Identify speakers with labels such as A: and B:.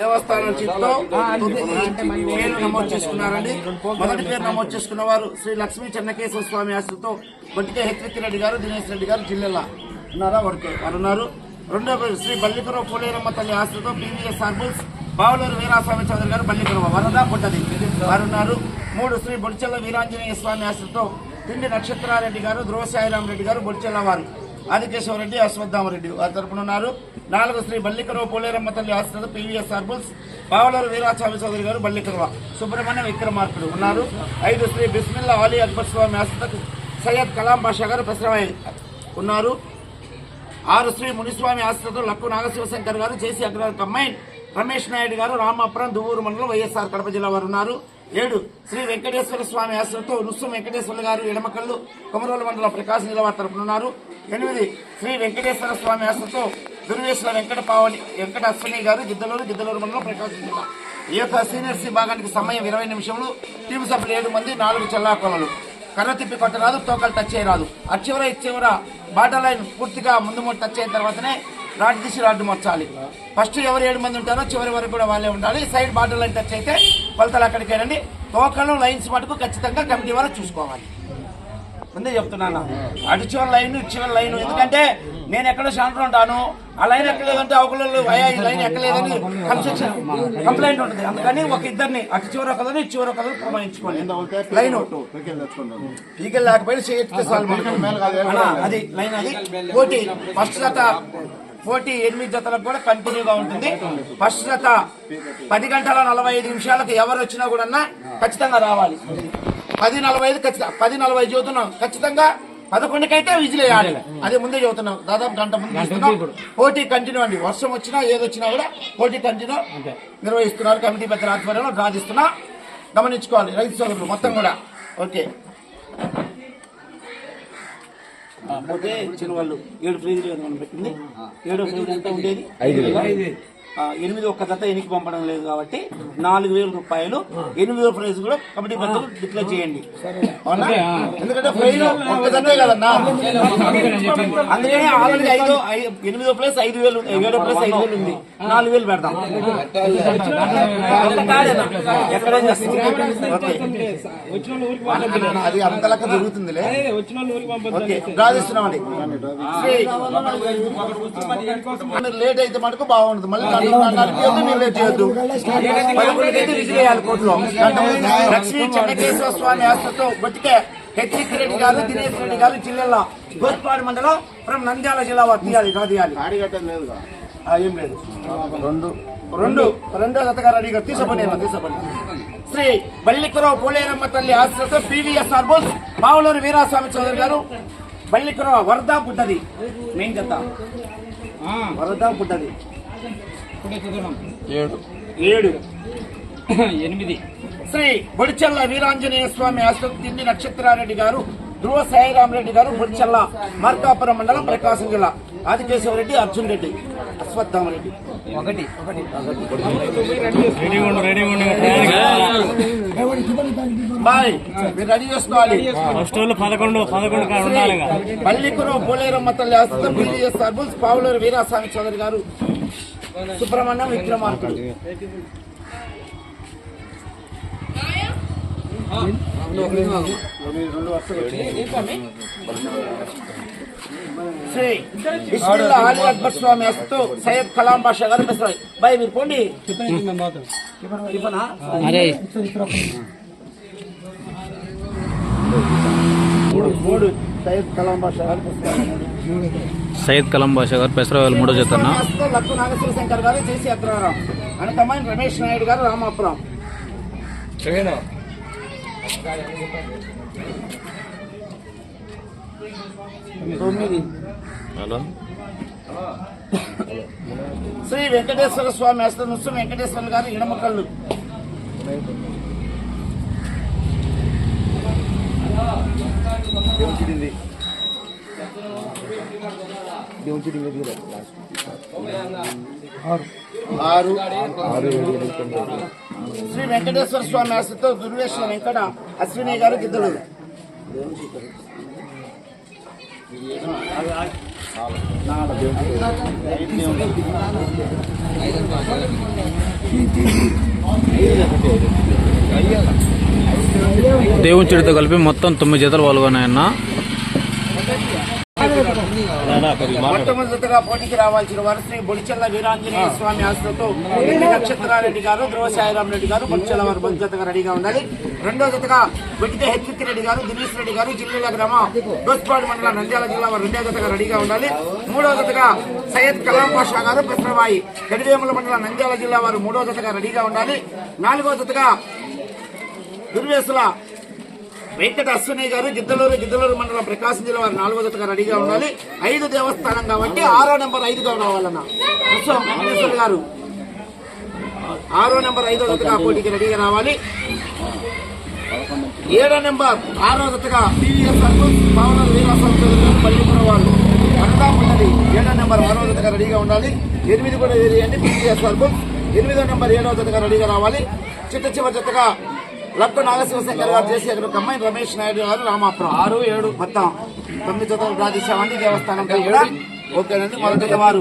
A: దేవస్థానం పేర్లు నమోదు చేసుకున్నారండి. మొదటి పేరు నమోదు చేసుకున్న వారు శ్రీ లక్ష్మీ చెన్నకేశ్వర స్వామి ఆశ్రతో బొట్టికే హెచ్విక్ రెడ్డి గారు దినేష్ రెడ్డి గారు జిల్లెల ఉన్నారా ఓకే వారు ఉన్నారు. రెండో పేరు శ్రీ బల్లిపురం పోలేరమ్మ తల్లి ఆశ్రతో పీవీఎస్ ఆర్బుల్స్ బావులూరు వీరాస్వామి చౌదరి గారు బల్లిపురం వరద పుట్టది వారు ఉన్నారు. మూడు శ్రీ బొడిచెల్ల వీరాంజనేయ స్వామి ఆశ్రతో తిండి నక్షత్రారెడ్డి గారు ధ్రువ సాయిరాం రెడ్డి గారు బొడిచెల్ల వారు. ఆదికేశ్వరరెడ్డి అశ్వత్థామరెడ్డి వారి తరపున ఉన్నారు. నాలుగు శ్రీ బల్లికరవ పోలేరమ్మ తల్లి ఆశ్రత పివిఎస్ సర్బుల్స్ పావలూరు వీరాస్వామి చౌదరి గారు బల్లికరవ సుబ్రహ్మణ్యం విక్రమార్కుడు ఉన్నారు. ఐదు శ్రీ బిస్మిల్లా అలీ అక్బర్ స్వామి ఆశ్రత సయ్యద్ కలాం బాషా గారు ప్రసరమై ఉన్నారు. ఆరు శ్రీ మునిస్వామి ఆశ్రతో లక్కు నాగశివశంకర్ గారు జేసీ అగ్రవాల్ కమ్మైన్ రమేష్ నాయుడు గారు రామాపురం దువ్వూరు మండలం వైఎస్ఆర్ కడప జిల్లా వారు ఉన్నారు. ఏడు శ్రీ వెంకటేశ్వర స్వామి ఆశ్రతో రుస్సు వెంకటేశ్వర గారు ఎడమకల్లు కొమరోలు మండలం ప్రకాశం జిల్లా తరపున ఉన్నారు. ఎనిమిది శ్రీ వెంకటేశ్వర స్వామి ఆశ్రతో దుర్వేశ్వర వెంకట పావని వెంకట అశ్వని గారు గిద్దలూరు గిద్దలూరు మండలం ప్రకాశం జిల్లా. ఈ యొక్క సీనియర్ సి భాగానికి సమయం ఇరవై నిమిషంలో టీం సభ్యులు ఏడు మంది నాలుగు చెల్లాకొలలు కర్ర తిప్పి కొట్టరాదు తోకలు టచ్ చేయరాదు. ఆ చివర చివర బాటా లైన్ పూర్తిగా ముందు ముందు టచ్ అయిన తర్వాతనే రాడ్ తీసి రాడ్డు మార్చాలి. ఫస్ట్ ఎవరు ఏడు మంది ఉంటారో చివరి వరకు కూడా వాళ్ళే ఉండాలి. సైడ్ బాటా లైన్ టచ్ అయితే కొలతలు అక్కడికి వెళ్ళండి. తోకలు లైన్స్ మటుకు ఖచ్చితంగా కమిటీ వారు చూసుకోవాలి. ముందే చెప్తున్నాను. అటు చివరి లైన్ చివరి లైన్. ఎందుకంటే నేను ఎక్కడో సెంటర్ ఉంటాను? ఆ లైన్ ఎక్కలేదంటే అవకలలో అయ్యా ఈ లైన్ ఎక్కలేదని కన్స్ట్రక్షన్ కంప్లైంట్ ఉంటుంది. అందుకని ఒక ఇద్దరిని అటు చివరి ఒకదని ఇటు చివరి ఒకదని ప్రమాణించుకోండి. లైన్ లేకపోయినా చాలు మనకు. అలా, అది లైన్ అది. పోటీ ఫస్ట్ జత పోటీ ఎనిమిది జతలకు కూడా కంటిన్యూగా ఉంటుంది. ఫస్ట్ జత పది గంటల నలభై ఐదు నిమిషాలకు ఎవరు వచ్చినా కూడా ఖచ్చితంగా రావాలి. పది నలభై ఐదు ఖచ్చితంగా పది నలభై ఐదు చదువుతున్నాం. ఖచ్చితంగా పదకొండుకైతే విజిల్ వేయాలి అది ముందే చదువుతున్నాం. దాదాపు గంట ముందు. పోటీ కంటిన్యూ అండి. వర్షం వచ్చినా ఏదొచ్చినా కూడా పోటీ కంటిన్యూ నిర్వహిస్తున్నారు. కమిటీ పెద్దల ఆధ్వర్యంలో గమనించుకోవాలి. రైతు సోదరులు మొత్తం కూడా. ఓకే. పోతే చిన్న వాళ్ళు ఏడు పెట్టింది. ఏడో ప్రైజ్ ఎంత ఉండేది? ఆ, ఎనిమిది ఒక్క జత ఎనికి పంపడం లేదు కాబట్టి నాలుగు వేల రూపాయలు ఎనిమిదో ప్రైజ్ కూడా కమిటీ పెద్దలు డిక్లేర్ చేయండి. అవునా? ఎందుకంటే ప్రైజ్ ఒక్క జతే కదన్నా? అందుకని ఆల్రెడీ ఐదో ఎనిమిదో ప్లేస్ ఐదు వేలు ఉంది ఏడో ప్లేస్ ఐదు వేలు ఉంది. నాలుగు వేలు అంత? ఎక్కడేం? ఓకే. అది అంతలక్క జరుగుతుందిలే. ఓకే మీరు లేట్ అయితే మటుకు బాగుంటుంది. మళ్ళీ మీరు చేయొద్దు. పదకొండుకైతే విజిల్ వేయాలి కోర్టులో. లక్ష్మీ చెన్నకేశ్వర స్వామి ఆశతో బతికే హెచ్విక్ రెడ్డి గారు దినేష్ రెడ్డి గారు జిల్లాలో గోత్పాడు మండలం ఫ్రమ్ నంద్యాల జిల్లా వారు తీయాలి రా తీయాలి. ఆ, ఏం లేదు. రెండు. రెండు. రెండో జతగా తీసుకోండి అన్న, తీసుకోండి. శ్రీ బల్లికురావు పోలేరమ్మ తల్లి ఆశ్రతో పీవీఎస్ ఆర్బోస్ మావులూరు వీరాస్వామి చౌదరి గారు. బల్లికురావు వరద పుట్టది మెయిన్ జత వరద పుట్టది ఏడు.
B: ఎనిమిది.
A: శ్రీ బొడిచెల్ల వీరాంజనేయ స్వామి ఆశ్రమ తిండి నక్షత్రారెడ్డి గారు ధ్రువ సాయిరామరెడ్డి గారు బొడిచెల్ల మార్కాపురం మండలం ప్రకాశం జిల్లా. ఆదికేశవరెడ్డి అర్జున్ రెడ్డి అశ్వత్థామరెడ్డి
B: ఒకటి.
A: బాయ్ మీరు రెడీ చేసుకోవాలి.
C: ఫస్ట్ పదకొండు పదకొండు.
A: పల్లికురం పోలేరమ్మ తల్లి బీడీఎస్ పావులూరు వీరాస్వామి చౌదరి గారు సుబ్రహ్మణ్యం విక్రమార్కుడు. శ్రీ అక్బర్ స్వామి అస్తు సయ్యద్ కలాం బాషా గారు బాయ్ మీరు పోండి. మూడు సయ్యద్ కలాం బాషా గారు.
B: సయ్యద్ కలం బాషా గారు పెసరవేలు మూడో
A: స్వామివారితో లక్కు నాగేశ్వర శంకర్ గారు జేసీ అగ్రహారం. అనంతమైన రమేష్ నాయుడు గారు రామాపురం. తొమ్మిది. శ్రీ వెంకటేశ్వర స్వామి హస్త నుసు వెంకటేశ్వర గారు ఇడమకల్లు. ఆరు శ్రీ వెంకటేశ్వర స్వామి ఆశతో దుర్వేశ్వర వెంకట అశ్విని గారు గిద్దలు.
B: దేవుని చెడుతో కలిపి మొత్తం తొమ్మిది జతలు పాల్గొన్నాయన్న.
A: మొట్టమొదటిగా పోటీకి రావాల్సిన వారు శ్రీ బొడిచెల్ల వీరాంజనేయ స్వామి రెడ్డి నక్షత్రారెడ్డి గారు ధ్రువ రెడ్డి గారు బొడిచెల్ల వారు మొదటి జతగా రెడీగా ఉండాలి. రెండో జతగా వెటిక హెచ్విక్ రెడ్డి గారు దినేష్ రెడ్డి గారు జిల్లాల గ్రామం దోస్పాడు మండలం నంద్యాల జిల్లా వారు రెండో జతగా రెడీగా ఉండాలి. మూడో జతగా సయ్యద్ కలాం పాషా గారు పెసరవాయి గడివేముల మండలం నంద్యాల జిల్లా వారు మూడో జతగా రెడీగా ఉండాలి. నాలుగో జతగా దుర్వేసుల వెంకట అశ్విని గారు గిద్దలూరు గిద్దలూరు మండలం ప్రకాశం జిల్లా వారు నాలుగో జతగా రెడీగా ఉండాలి. ఐదు దేవస్థానం కాబట్టి ఆరో నెంబర్ ఐదుగా రావాలన్న. వెంకటేశ్వర గారు ఆరో నెంబర్ ఐదో దగ్గర పోటీకి రెడీగా రావాలి. ఏడో నెంబర్ ఆరో జతగా పీవీఎస్ సర్పంచ్ పవన వీరాస్వామి పల్లిపురం వాళ్ళు వరదా ఉన్నది ఏడో నెంబర్ ఆరో జతగా రెడీగా ఉండాలి. ఎనిమిది కూడా వేయండి పీవీఎస్ సర్పంచ్ ఎనిమిదో నెంబర్ ఏడో జతగా రెడీగా రావాలి. చిట్ట చివరి జతగా లక్కు నాగశివశంకర్ గారు చేసి అక్కడ ఒక అమ్మాయి రమేష్ నాయుడు గారు రామాపురం ఆరు ఏడు మొత్తం తొమ్మిది జతలు రాజేశామండి దేవస్థానం ఓకేనండి. మొదటి వారు